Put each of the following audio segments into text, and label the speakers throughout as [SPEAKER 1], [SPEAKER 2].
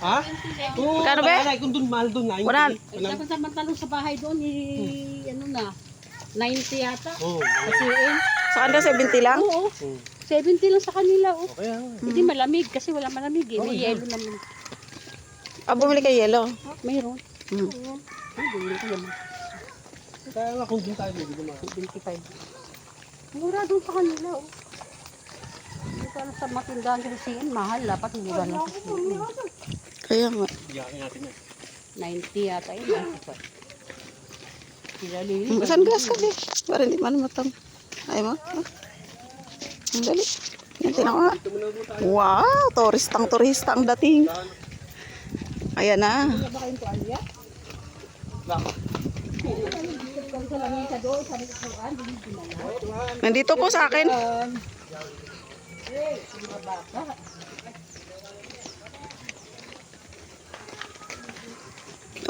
[SPEAKER 1] Ha? Oo,
[SPEAKER 2] Magkano ba?
[SPEAKER 1] alay, kung dun, mahal dun. 90.
[SPEAKER 2] Wanan.
[SPEAKER 3] Eh, dapat samantalong sa bahay doon, eh, ano na, 90 yata.
[SPEAKER 1] Oo.
[SPEAKER 3] Kasi, eh,
[SPEAKER 2] Sa kanila 70 lang?
[SPEAKER 3] oo,
[SPEAKER 1] Oo.
[SPEAKER 3] 70 lang sa kanila, oh.
[SPEAKER 1] Okay, ah.
[SPEAKER 3] Hindi malamig, kasi wala malamig, eh. May yelo naman.
[SPEAKER 2] Ah, bumili kay yellow.
[SPEAKER 3] Ah, mayroon.
[SPEAKER 2] Hmm.
[SPEAKER 3] Ah, bumili ko naman.
[SPEAKER 1] Kaya nga kung dun tayo, hindi ko mahal.
[SPEAKER 3] 25. Mura doon sa kanila, oh. Dito ano sa matindahan sa CN, mahal. Dapat mura lang sa CN.
[SPEAKER 2] Kaya nga.
[SPEAKER 1] Iyakin natin yan.
[SPEAKER 3] 90 yata yun. 95. Sila lili.
[SPEAKER 2] Hmm, Saan gas ka, be? Para hindi man matang. Ay mo? Ah. Ang dali. Yan, tinan ko nga. Wow, turistang turista ang dating. Ayan na. Nandito po sa akin.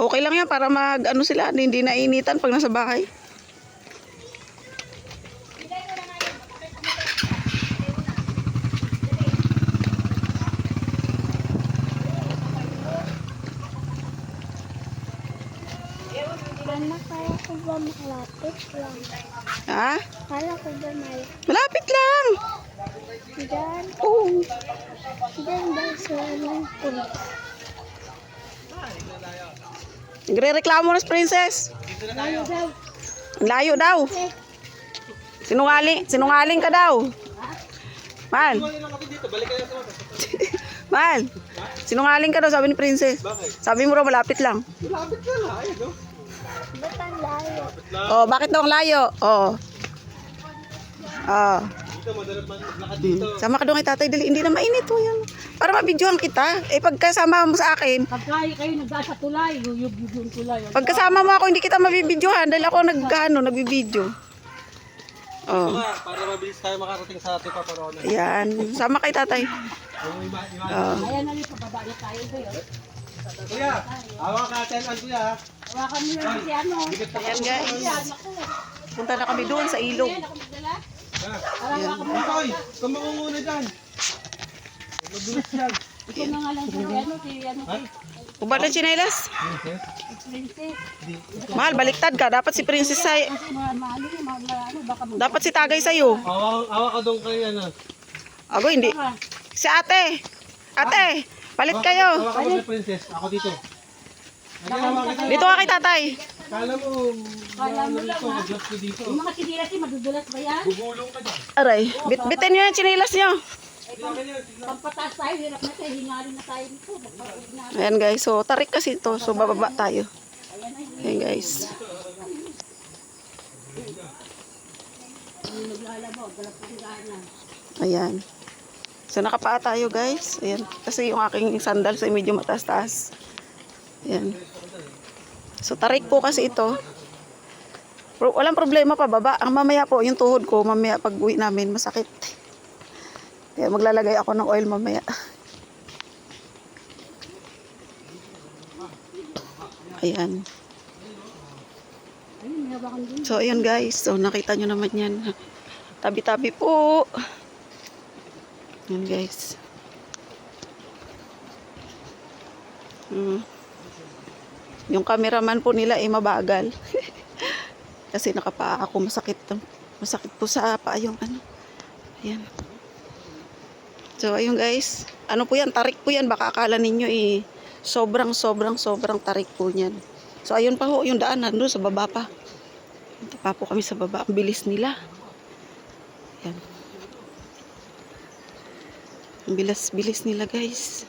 [SPEAKER 2] Okay lang yan para mag ano sila, hindi nainitan pag nasa bahay.
[SPEAKER 4] Kaya ko ba malapit lang?
[SPEAKER 2] Ha?
[SPEAKER 4] Kala ko ba may
[SPEAKER 2] Malapit lang.
[SPEAKER 4] Dyan?
[SPEAKER 2] Oo.
[SPEAKER 4] Dyan ba swimming pool?
[SPEAKER 2] Nagre-reklamo na si Princess. Ang layo daw. Sinungaling, sinungaling ka daw. Mal. Mal. Sinungaling ka daw sabi ni Princess. Sabi mo raw malapit lang.
[SPEAKER 1] Malapit ka na, ayun, no?
[SPEAKER 4] Ba't ang layo?
[SPEAKER 2] Oh, bakit daw ang layo? Oh. Oh.
[SPEAKER 1] Dito, madalat man maglakad dito.
[SPEAKER 2] Sama ka doon kay tatay dali. Hindi na mainit to yan. Para mabidyohan kita. Eh pagkasama mo sa akin,
[SPEAKER 3] Pagka kayo nagdaan sa tulay, yuyub-yub yung tulay.
[SPEAKER 2] pagkasama mo ako hindi kita mabibidyohan dahil ako nagano, nagbibidyo. Oh.
[SPEAKER 1] Para mabilis tayo makarating sa ating paparona.
[SPEAKER 2] Ayan. Sama kay tatay.
[SPEAKER 1] Yung iba, iba.
[SPEAKER 2] Oh.
[SPEAKER 3] Ayan na rin, pababa na tayo doon.
[SPEAKER 1] Kuya, hawak natin ang kuya. ha?
[SPEAKER 3] Hawakan mo lang si ano.
[SPEAKER 2] Ayan guys.
[SPEAKER 3] Yan.
[SPEAKER 2] Punta na kami doon sa ilog.
[SPEAKER 3] Yan, ako magdala.
[SPEAKER 1] Ha?
[SPEAKER 3] Para hawakan mo.
[SPEAKER 1] Ikaw, eh, kung makunguna dyan. Madulas yan.
[SPEAKER 3] Ito na nga lang si ano, si ano,
[SPEAKER 1] Ha?
[SPEAKER 2] Ubad ng chinelas.
[SPEAKER 3] si.
[SPEAKER 2] Mahal, baliktad ka. Dapat si Princess
[SPEAKER 3] mo.
[SPEAKER 2] Dapat si Tagay sa'yo.
[SPEAKER 1] Hawak, hawak ka doon kayo, ano.
[SPEAKER 2] Ako hindi. Si ate. Ate, palit kayo.
[SPEAKER 1] Hawak ka doon princess. Ako dito.
[SPEAKER 2] Dito ka kay tatay.
[SPEAKER 1] Kala mo,
[SPEAKER 3] Kala mo lang, ha? Yung mga sidilas eh, madudulas ba yan?
[SPEAKER 1] Gugulong ka dyan.
[SPEAKER 2] Aray, bit bitin nyo yung chinelas nyo.
[SPEAKER 3] Pagpataas tayo, hirap na tayo, hingalin na tayo nito.
[SPEAKER 2] Ayan guys, so tarik kasi ito. So bababa tayo. Ayan guys. Ayan. So nakapaa tayo guys. Ayan. Kasi yung aking sandals ay medyo mataas-taas. Ayan. So tarik po kasi ito. Walang problema pa baba. Ang mamaya po, yung tuhod ko, mamaya pag uwi namin, masakit. Kaya maglalagay ako ng oil mamaya. Ayan. So, ayun guys. So, nakita nyo naman yan. Tabi-tabi po. Yan guys. Hmm. Yung cameraman po nila ay mabagal. Kasi nakapaa ako. Masakit. Masakit po sa paa yung ano. Ayan. So, ayun guys. Ano po yan? Tarik po yan. Baka akala ninyo eh. Sobrang, sobrang, sobrang tarik po yan. So, ayun pa ho. Yung daan nandun sa baba pa. Punta pa po kami sa baba. Ang bilis nila. Yan. Ang bilis-bilis nila guys.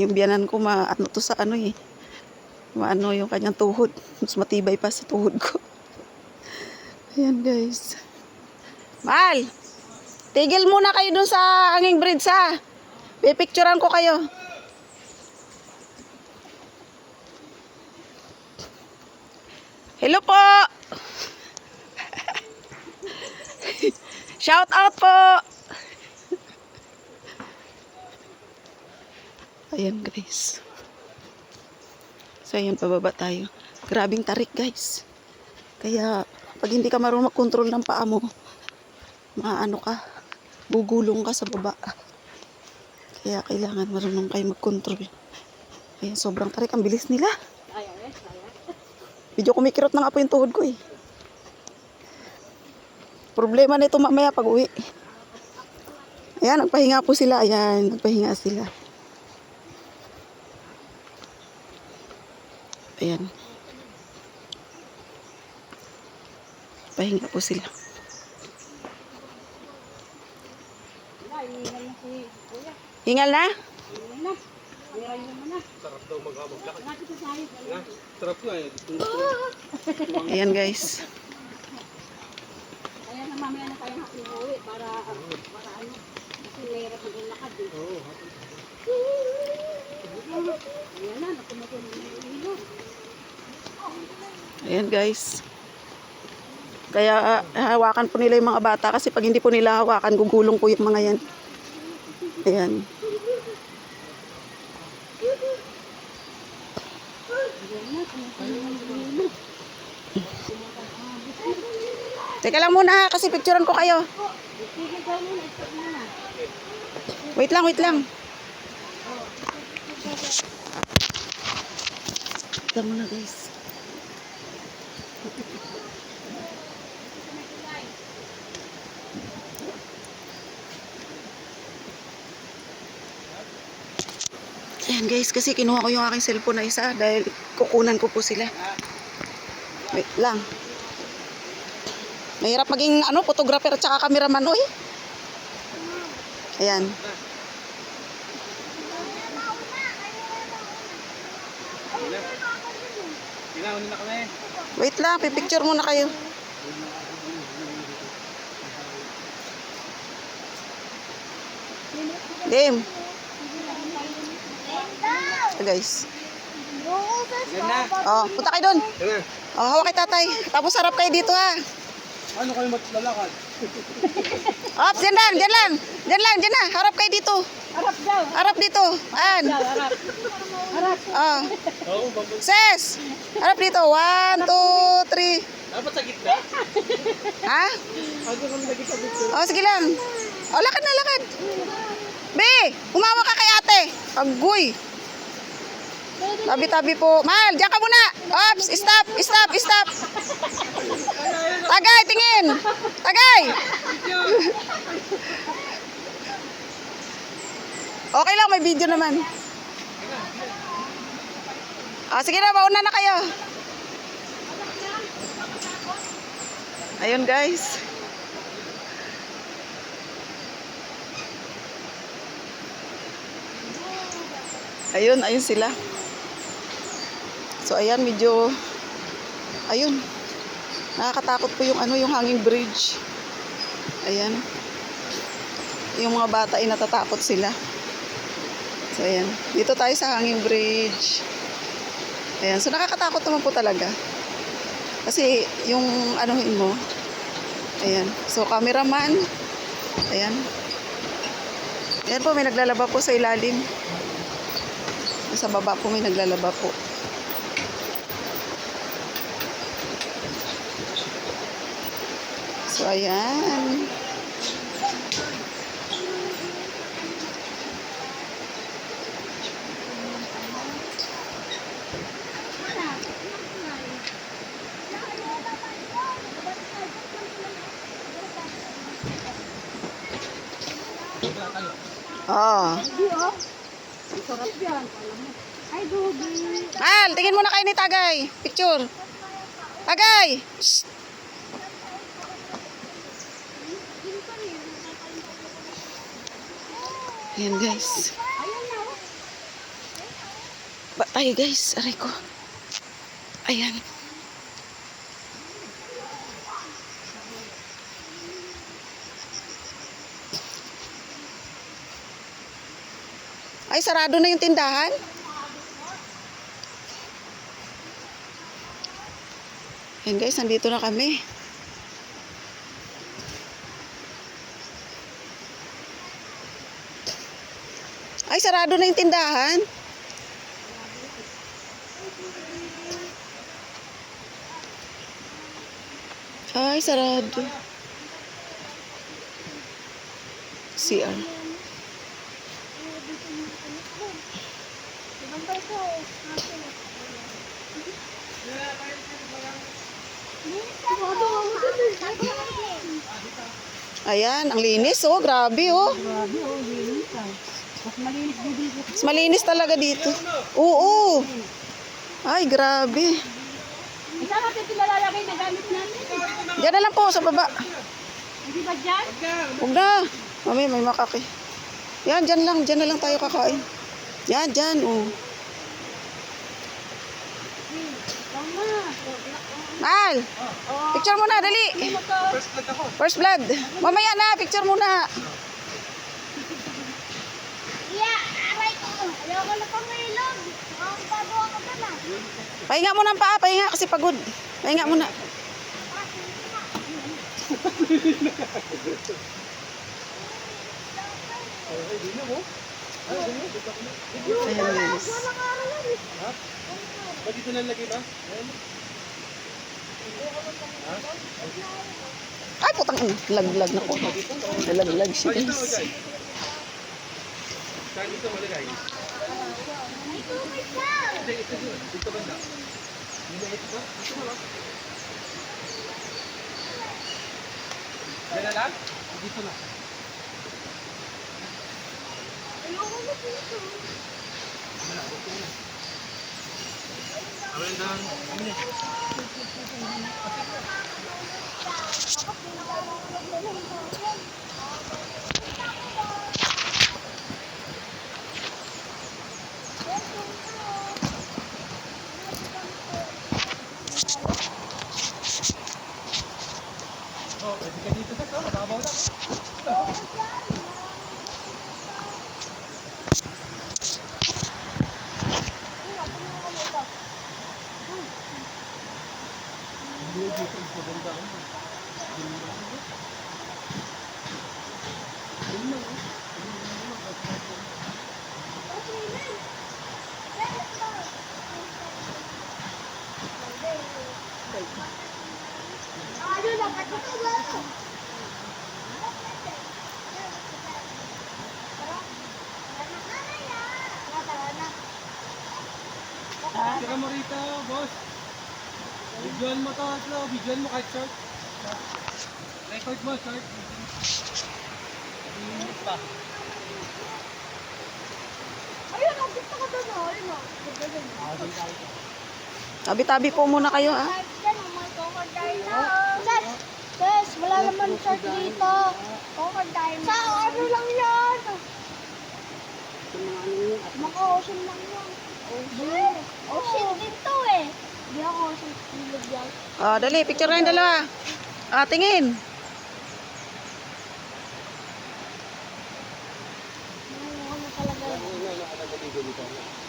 [SPEAKER 2] Yung biyanan ko ma ano to sa ano eh. Maano yung kanyang tuhod. Mas matibay pa sa tuhod ko. Ayan guys. Mal! Tigil muna kayo dun sa hanging bridge ha. Pipicturean ko kayo. Hello po! Shout out po! Ayan guys. So ayan, pababa tayo. Grabing tarik guys. Kaya pag hindi ka marunong mag-control ng paa mo, maano ka, gugulong ka sa baba. Kaya kailangan marunong kayo mag-control. Ayan, sobrang tarik. Ang bilis nila. Medyo kumikirot na nga po yung tuhod ko eh. Problema nito mamaya pag uwi. Ayan, nagpahinga po sila. Ayan, nagpahinga sila. Ayan. Pahinga po sila.
[SPEAKER 3] Wala, iingal na si Kuya.
[SPEAKER 2] Hingal na?
[SPEAKER 3] Iingal na. Iingal mo na.
[SPEAKER 1] Sarap daw maghabag lakad.
[SPEAKER 3] Bakit ito tayo?
[SPEAKER 1] Na, sarap nga eh.
[SPEAKER 2] Ayan guys.
[SPEAKER 3] Kaya na mamaya na tayo happy uwi para, para ano. Kasi mahirap maglakad eh.
[SPEAKER 1] Oo.
[SPEAKER 3] Ayan na, nakumukulo na.
[SPEAKER 2] Ayan guys. Kaya ah, hawakan po nila yung mga bata kasi pag hindi po nila hawakan, gugulong po yung mga yan. Ayan. Teka lang muna ha, kasi picturean ko kayo. Wait lang, wait lang. Lang muna guys. Ayan guys, kasi kinuha ko yung aking cellphone na isa dahil kukunan ko po sila. Wait lang. Mahirap maging ano, photographer at saka cameraman, oy. Ayan. Wait lang, pipicture muna kayo. Game. Ito guys.
[SPEAKER 1] Yan na.
[SPEAKER 2] Oh, punta kayo doon. Oh, hawak kay tatay. Tapos harap kayo dito ha.
[SPEAKER 1] Ano kayo matlalakad?
[SPEAKER 2] Ops, dyan lang, dyan lang. Dyan lang, dyan na. Harap kayo dito.
[SPEAKER 3] Harap daw.
[SPEAKER 2] Harap dito. An.
[SPEAKER 3] Harap. Harap.
[SPEAKER 2] Oh. Ses. Harap dito. One, two, three.
[SPEAKER 1] Dapat sa gitna.
[SPEAKER 2] Ha?
[SPEAKER 1] Ako kami lagi sa gitna.
[SPEAKER 2] Oh, sige lang. Oh, lakad na, lakad. Be, umawa ka kay ate. Agoy. Tabi-tabi po. Mahal, diyan ka muna. Ops, stop, stop, stop. Tagay, tingin. Tagay. Okay lang, may video naman. Ah, sige na, mauna na kayo. Ayun guys. Ayun, ayun sila. So ayan, medyo ayun. Nakakatakot po yung ano, yung hanging bridge. Ayan. Yung mga bata ay natatakot sila. So ayan, dito tayo sa hanging bridge. Ayan, so nakakatakot naman po talaga. Kasi yung anuhin mo, ayan. So cameraman, ayan. Ayan po, may naglalaba po sa ilalim. Sa baba po may naglalaba po. So, ayan.
[SPEAKER 3] Hindi oh.
[SPEAKER 2] Al, tingin muna kayo ni Tagay. Picture. Tagay! Shh. Ayan guys. Ba tayo guys. Aray ko. Ayan. Ay, sarado na yung tindahan? Ayan guys, nandito na kami. Ay, sarado na yung tindahan. Ay, sarado. CR. Ayan, ang linis oh, grabe oh.
[SPEAKER 3] Grabe, oh. Mas malinis din dito.
[SPEAKER 2] Mas malinis talaga dito. Oo. Ay, grabe.
[SPEAKER 3] Isa natin pinalalagay na gamit natin.
[SPEAKER 2] Diyan na lang po sa baba.
[SPEAKER 3] Hindi ba dyan?
[SPEAKER 2] Huwag na. Mami, may makaki. Yan, dyan lang. Dyan na lang tayo kakain. Yan, dyan. Oh. Mal! Picture muna, dali.
[SPEAKER 1] First vlog ako.
[SPEAKER 2] First blood. Mamaya na, picture muna.
[SPEAKER 4] Yeah, aray ko. Ayoko na pangilog. Ang bago ako doon ah.
[SPEAKER 2] Pahinga muna ang paa, pahinga kasi pagod. Pahinga muna. Ayan, linis.
[SPEAKER 1] Ba't dito nalagay ba?
[SPEAKER 2] Ay, putang. Laglag na ko. Laglag siya,
[SPEAKER 1] Ba't dito
[SPEAKER 2] guys.
[SPEAKER 1] malagay? Saan dito malagay? Hindi, ito dito. Dito banda. Hindi na ito ba? Dito ba? Yan na lang? Dito na. Amin lang. Amin eh. Oh, pwede ka dito sa to. Mababaw lang.
[SPEAKER 4] Ano lang, ano ba?
[SPEAKER 1] Videoan mo to, Atlo. Videoan mo kahit short. Record mo, short. Minutes pa.
[SPEAKER 4] Ayun, ang gusto ko doon. oh. Ayun, oh.
[SPEAKER 2] Tabi-tabi po muna kayo, ah.
[SPEAKER 4] Guys, guys, wala naman short dito. Crocodile Sa ano lang yan? Mga ocean lang yan. Ocean? Ocean din to eh. Ako ocean ilog yan.
[SPEAKER 2] Ah, dali, picture na yung dalawa. Ah, tingin.
[SPEAKER 4] Ano, ano yan?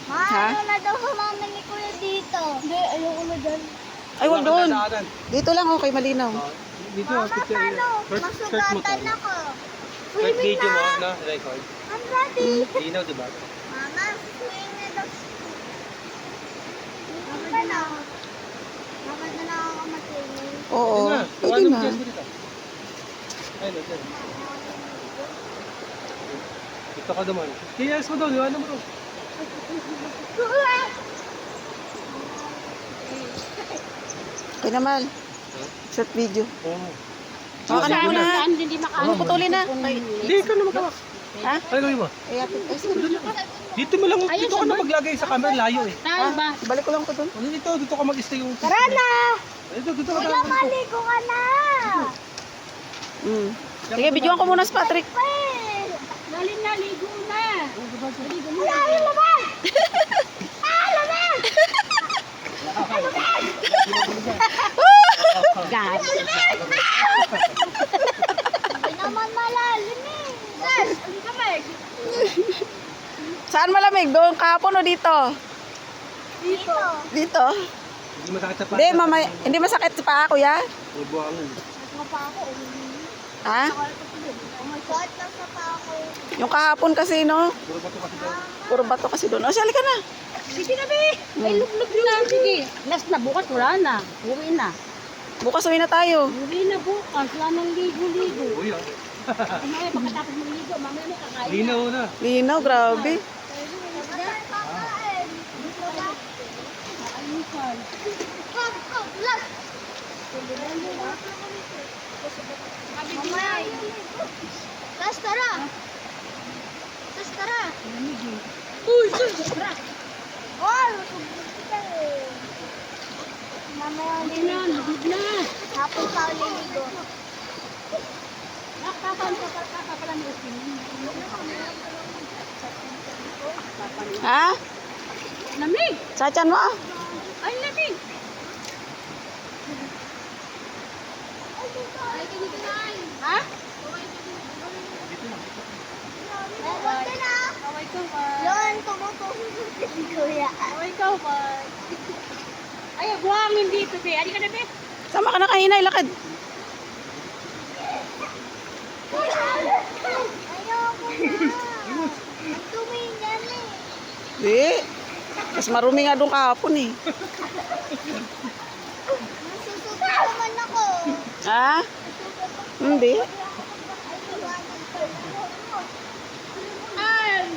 [SPEAKER 2] Ha?
[SPEAKER 4] Maano na daw sumama ni Kuya dito. Hindi, ayoko na dyan.
[SPEAKER 2] Ay, wag doon. Dito lang, okay, malinaw.
[SPEAKER 1] Dito,
[SPEAKER 4] Mama,
[SPEAKER 1] picture
[SPEAKER 4] paano? Masugatan ako.
[SPEAKER 1] First
[SPEAKER 4] Swimming
[SPEAKER 1] video mo,
[SPEAKER 4] na.
[SPEAKER 1] na, record.
[SPEAKER 4] I'm ready.
[SPEAKER 1] Linaw, di ba?
[SPEAKER 4] Mama, swimming na daw. Ka na. Mama na lang ako mag-swimming.
[SPEAKER 2] Oo,
[SPEAKER 1] Pwede na.
[SPEAKER 2] pwede na.
[SPEAKER 1] Ayun. Dito ka naman. Kiyas mo doon, iwanan mo doon.
[SPEAKER 2] Okay naman. Short video.
[SPEAKER 1] Oo.
[SPEAKER 2] Hawa ka na muna.
[SPEAKER 3] Hindi makaano?
[SPEAKER 2] Ano, putulin na.
[SPEAKER 1] Hindi, ikaw na magawa.
[SPEAKER 2] ha?
[SPEAKER 1] Ano gawin mo?
[SPEAKER 2] Ay.
[SPEAKER 1] Dito mo lang, dito ka na maglagay sa camera, layo eh.
[SPEAKER 3] Saan ba?
[SPEAKER 2] Balik ko lang ko doon.
[SPEAKER 1] Ano dito, dito ka mag-stay yung...
[SPEAKER 4] Tara na!
[SPEAKER 1] Dito, dito ka
[SPEAKER 4] Kuya, maligo ka na!
[SPEAKER 2] Mm. Sige, videoan ko muna si Patrick.
[SPEAKER 3] Galing na, ligo na.
[SPEAKER 4] Ayaw naman! Ah, naman!
[SPEAKER 3] God.
[SPEAKER 4] Hindi naman malalim eh. Yes! Hindi ka meg.
[SPEAKER 2] Saan malamig? Doon kahapon o dito?
[SPEAKER 4] Dito.
[SPEAKER 2] Dito?
[SPEAKER 1] Hindi masakit sa
[SPEAKER 2] Hindi, mamay, hindi masakit sa paa, kuya?
[SPEAKER 1] May buhangin.
[SPEAKER 4] Mga pa ako.
[SPEAKER 2] Ha?
[SPEAKER 4] Suot lang sa pa ako.
[SPEAKER 2] Yung kahapon kasi, no?
[SPEAKER 1] Puro ba ito kasi doon?
[SPEAKER 2] Puro bato kasi doon. O, sali ka na.
[SPEAKER 3] Sige na, be. Ay, luglog na. Sige. Last na, bukas wala na. Uwi na.
[SPEAKER 2] Bukas uwi na tayo.
[SPEAKER 3] Uwi na bukas. Wala nang ligo-ligo.
[SPEAKER 1] Uy, ah.
[SPEAKER 3] Mamaya, pagkatapos mag ligo, mamaya may kakain.
[SPEAKER 1] Linaw na.
[SPEAKER 2] Linaw, grabe.
[SPEAKER 4] Kakain. Last. Mamaya. Last, tara. Last, tara.
[SPEAKER 3] Lamig eh.
[SPEAKER 4] Uy, tara. Oh, lusog kita eh. Mamaya
[SPEAKER 3] Hindi na, lubog na.
[SPEAKER 4] Hapon pa uliligo.
[SPEAKER 3] Nakakapan ka pa, kakapala ni Upin.
[SPEAKER 2] Ha?
[SPEAKER 3] Lamig!
[SPEAKER 2] Sa tiyan mo ah.
[SPEAKER 3] Ay, lamig! Ha?
[SPEAKER 4] Meron din ah.
[SPEAKER 3] Kaway ko ba?
[SPEAKER 4] Yun, tumutulong si Kuya.
[SPEAKER 3] Kaway ko ba? Ay, buhangin dito, be. Ano ka na, be?
[SPEAKER 2] Sama ka na kahinay, lakad.
[SPEAKER 4] Ayoko na. Ang dumi niyan eh.
[SPEAKER 2] Mas marumi nga doon kahapon eh.
[SPEAKER 4] Masusuka naman ako.
[SPEAKER 2] Ha? Hindi.
[SPEAKER 4] Ay!